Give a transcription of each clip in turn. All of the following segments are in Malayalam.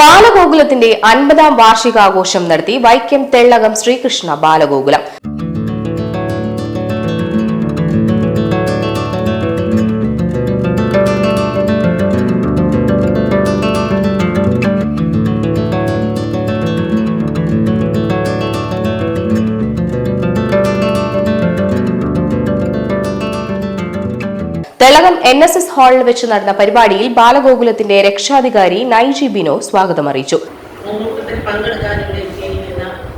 ബാലഗോകുലത്തിന്റെ അൻപതാം വാർഷികാഘോഷം നടത്തി Vaikom Thellakam Sreekrishna Balagokulam. Thellakam N S S ഹാളിൽ വെച്ച് നടന്ന പരിപാടിയിൽ ബാലഗോകുലത്തിന്റെ രക്ഷാധികാരി നൈജി ബിനോ സ്വാഗതം അറിയിച്ചു.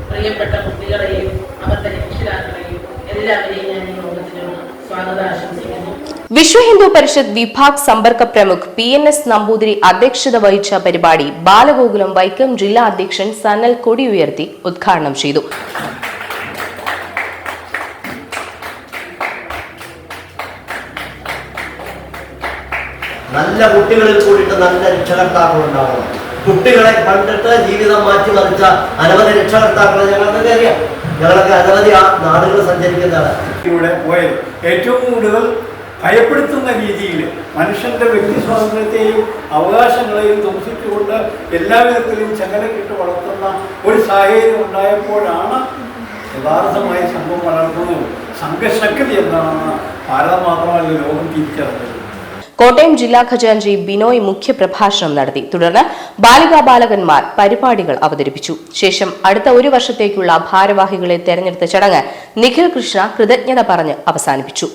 പ്രിയപ്പെട്ട കുട്ടികളെയും അവരുടെ രക്ഷിതാക്കളെയും എല്ലാവരെയും ഞാൻ ഈ യോഗത്തിനോട് സ്വാഗതം ആശംസിക്കുന്നു വിശ്വ Hindu Parishad Vibhag Sampark Pramukh P N S Namboothiri അധ്യക്ഷത വഹിച്ച പരിപാടി ബാലഗോകുലം വൈക്കം ജില്ലാ അധ്യക്ഷൻ സനൽ കൊടിയുയർത്തി ഉദ്ഘാടനം ചെയ്തു. നല്ല കുട്ടികളിൽ കൂടിയിട്ട് നല്ല രക്ഷകർത്താക്കൾ ഉണ്ടാവണം. കുട്ടികളെ കണ്ടിട്ട് ജീവിതം മാറ്റിമറിച്ച അനവധി രക്ഷകർത്താക്കളെ ഞങ്ങൾക്ക് അറിയാം. ഞങ്ങളൊക്കെ അനവധി ആ നാടുകൾ സഞ്ചരിക്കുന്നതാണ്. ഇവിടെ പോയത് ഏറ്റവും കൂടുതൽ ഭയപ്പെടുത്തുന്ന രീതിയിൽ മനുഷ്യന്റെ വ്യക്തി സ്വാതന്ത്ര്യത്തെയും അവകാശങ്ങളെയും ധ്വംസിച്ചുകൊണ്ട് എല്ലാവിധത്തിലും ചങ്ങലക്കിട്ട് വളർത്തുന്ന ഒരു സാഹചര്യം ഉണ്ടായപ്പോഴാണ് യഥാർത്ഥമായി സംഭവം വളർത്തുന്നത് സംഘശക്തി എന്താണെന്ന് ഭാരതം മാത്രമല്ല ലോകം തിരിച്ചറിഞ്ഞത്. കോട്ടയം ജില്ലാ ഖജാൻജി ബിനോയ് മുഖ്യപ്രഭാഷണം നടത്തി. തുടർന്ന് ബാലികാ ബാലകന്മാർ പരിപാടികൾ അവതരിപ്പിച്ചു. ശേഷം അടുത്ത ഒരു വർഷത്തേക്കുള്ള ഭാരവാഹികളെ തെരഞ്ഞെടുത്ത ചടങ്ങ് നിഖിൽ കൃഷ്ണ കൃതജ്ഞത പറഞ്ഞ് അവസാനിപ്പിച്ചു.